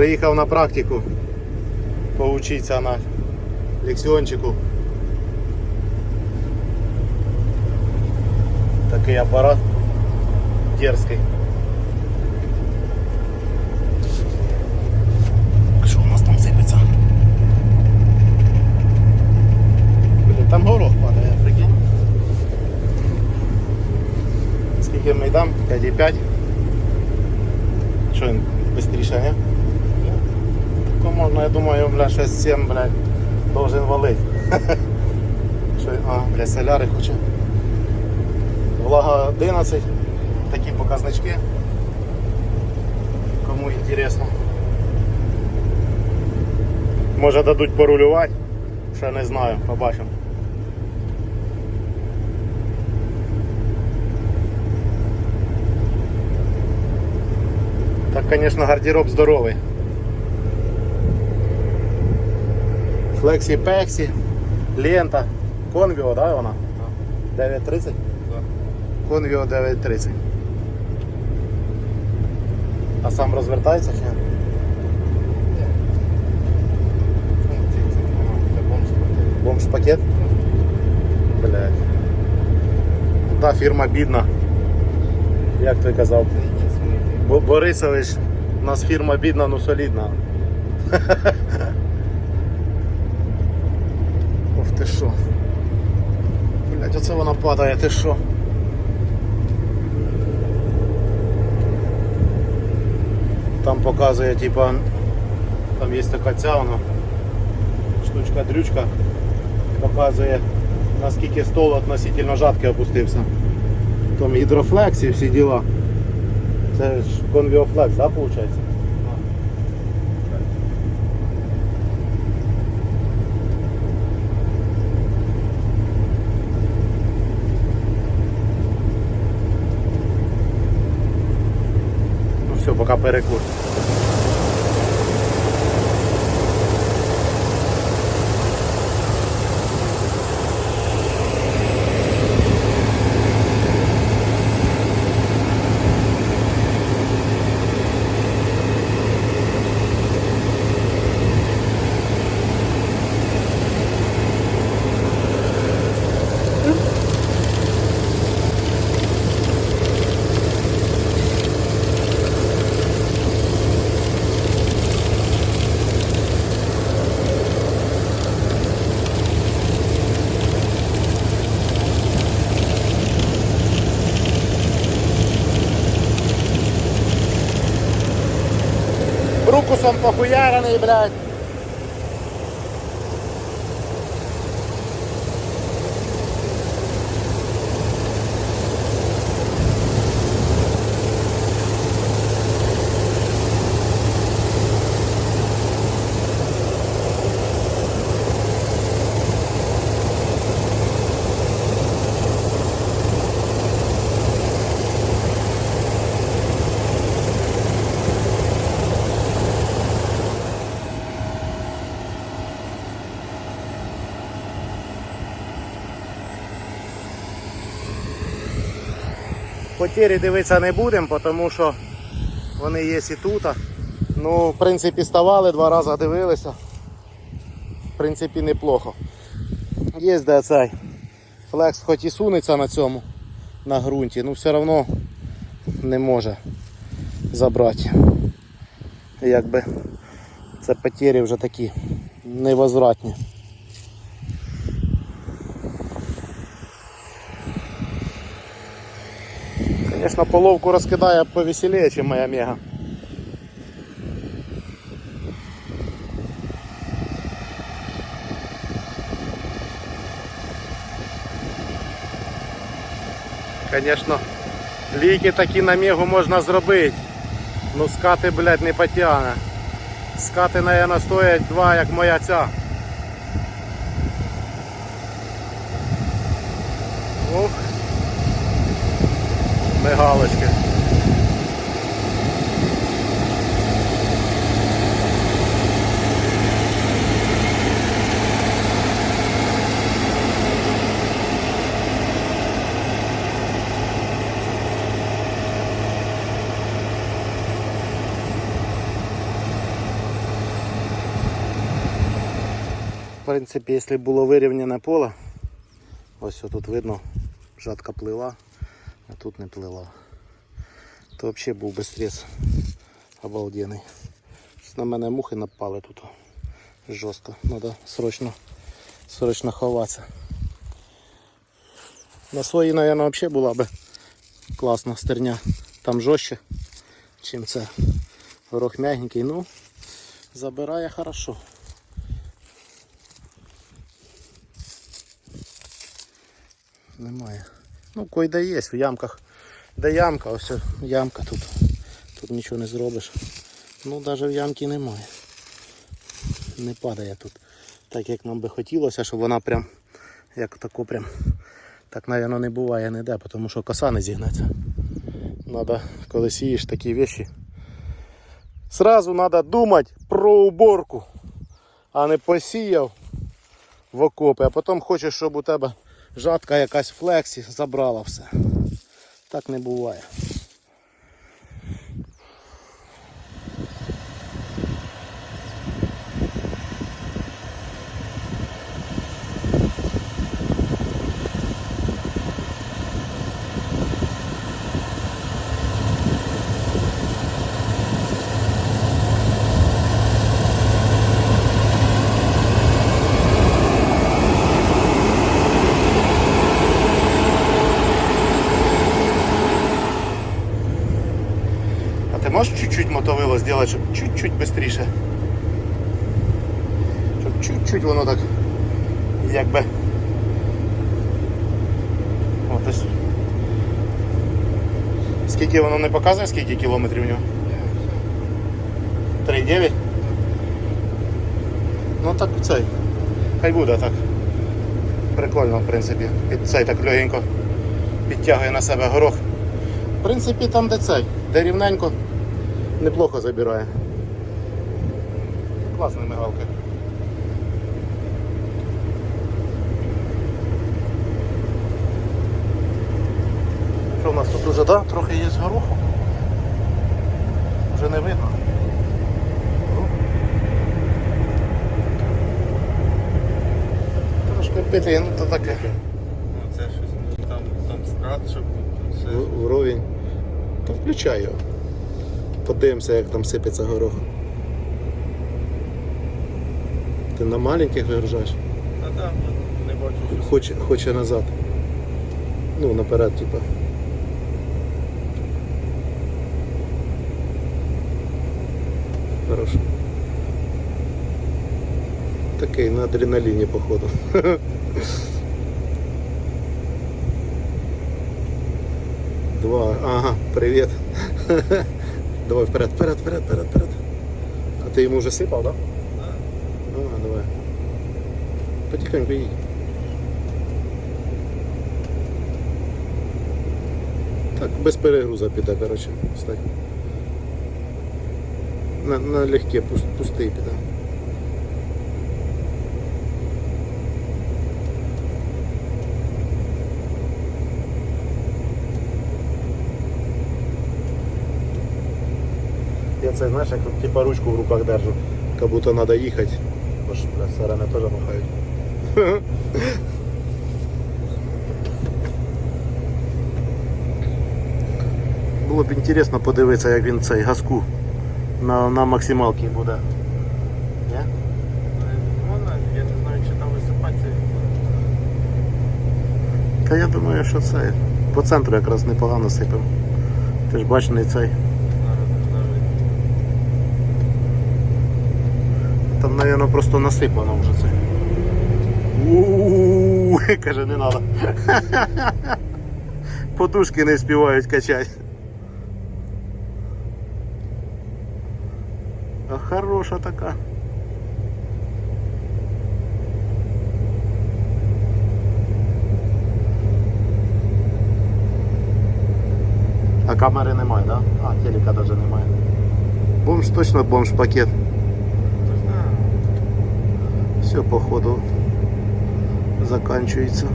Приїхав на практику поучитися на лексіончику. Такий апарат дерзкий. Що у нас там сипеться? Блін, там горох падає, прикинь. Скільки ми йдемо? 5,5. Думаю, бля, 6-7, блядь, должен валить. Що, а, бля, соляри хоче. Влага 11, такі показнички. Кому інтересно. Може дадуть порулювати, ще не знаю, побачимо. Так, звісно, гардероб здоровий. Флексі Пексі, лента, Конвіо, да, вона? 9.30? Конвіо 9.30. А сам розвертається чи ні? Бомж пакет? Блять. Та фірма бідна. Як ти казав? Борисович, у нас фірма бідна, ну солідна. Ох ти що. Блять, оце вона падає, ти що? Там показує, типа, там є така ця вона, штучка дрючка, показує наскільки стол относительно жатки опустився. Там гідрофлекс і всі діла. Це ж конвіофлекс, да, виходить? Ну все, пока похуярений, блядь. Потері дивитися не будемо, тому що вони є і тут. Ну, в принципі, ставали, два рази дивилися. В принципі, неплохо. Є де цей флекс хоч і сунеться на цьому, на ґрунті, ну все одно не може забрати. Якби це потері вже такі невозвратні. Конечно, половку раскидая повеселее, чем моя мега. Конечно, ліки такі на мегу можна зробити. Ну скати, блядь, не потягне. Скати, наверное, стоять два, як моя ця. Ох мигалочки. В принципі, якщо було вирівняне поле, ось тут видно жатка плива а тут не плила. То взагалі був би стрес обалденний. На мене мухи напали тут. Жорстко. Треба срочно, срочно ховатися. На своїй, мабуть, взагалі була би класна стерня. Там жорстче, чим це. Горох мягенький, ну забирає хорошо. Немає. Ну, кой де є, в ямках. Де ямка, ось ямка тут. Тут нічого не зробиш. Ну, навіть в ямки немає. Не падає тут. Так як нам би хотілося, щоб вона прям, як тако прям, так, мабуть, не буває ніде, тому що коса не зігнеться. Надо, коли сієш такі вещи, сразу треба думати про уборку, а не посіяв в окопи, а потім хочеш, щоб у тебе жатка якась флексі забрала все. Так не буває. А ти чуть-чуть мотовило зробити, щоб чуть-чуть швидше? Щоб чуть-чуть воно так якби. От ось. Скільки воно не показує, скільки кілометрів в нього? 3,9? Ну так цей. Хай буде так. Прикольно, в принципі. Під цей так легенько підтягує на себе горох. В принципі, там де цей, де рівненько, неплохо забирає. Класна мигалка. Що в нас тут уже, да? Трохи є гороху. Вже не видно. Трошки пити, ну то таке. Ну, це щось ну, там, там страт, щоб все. В- Вровень. Та включай його. Подивимося, як там сипеться горох. Ти на маленьких вигружаєш? А там не бачу, що Хоче, хоче назад. Ну, наперед, типа. Хорошо. Такий на адреналіні, походу. Два. Ага, привіт. Давай вперед, вперед, вперед, вперед, вперед. А ти йому вже сипав, так? Да? Да. Ну, давай. Потихоньку їдь. Так, без перегруза піде, коротше. На, на легке, пуст, пустий піде. Я це, знаєш, як типа ручку в руках держу, как будто надо їхати. Бо ж, сирени теж махають. Було б інтересно подивитися, як він цей газку на, на максималці буде. Ні? Я не знаю, чи там висипатися. Та я думаю, що це по центру якраз непогано сипав. Ти ж не цей. Там, мабуть, просто насипано вже це. У-у-у, каже, не треба. Подушки не співають качати. А хороша така. А камери немає, да? А, телека навіть немає. Бомж точно бомж пакет. Все, походу, заканчивается.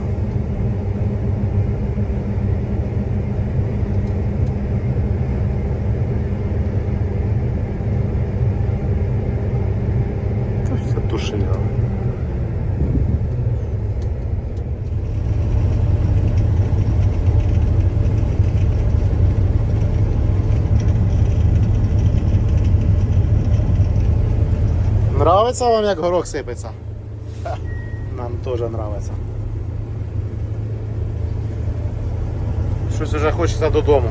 Та все Нравиться вам, як горох сипеться? Нам теж нравиться. Щось уже хочеться додому.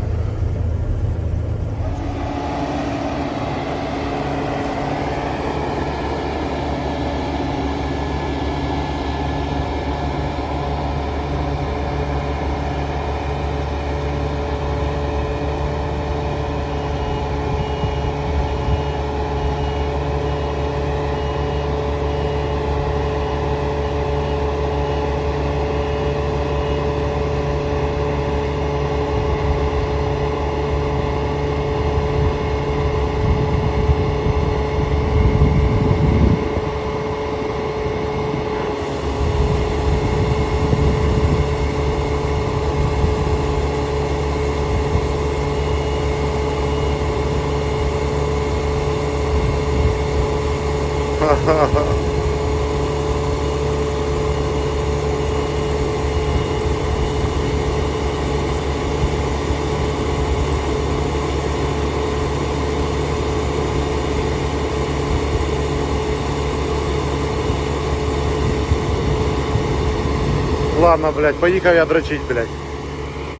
Ладно, блядь, поїхав я дрочить, блядь.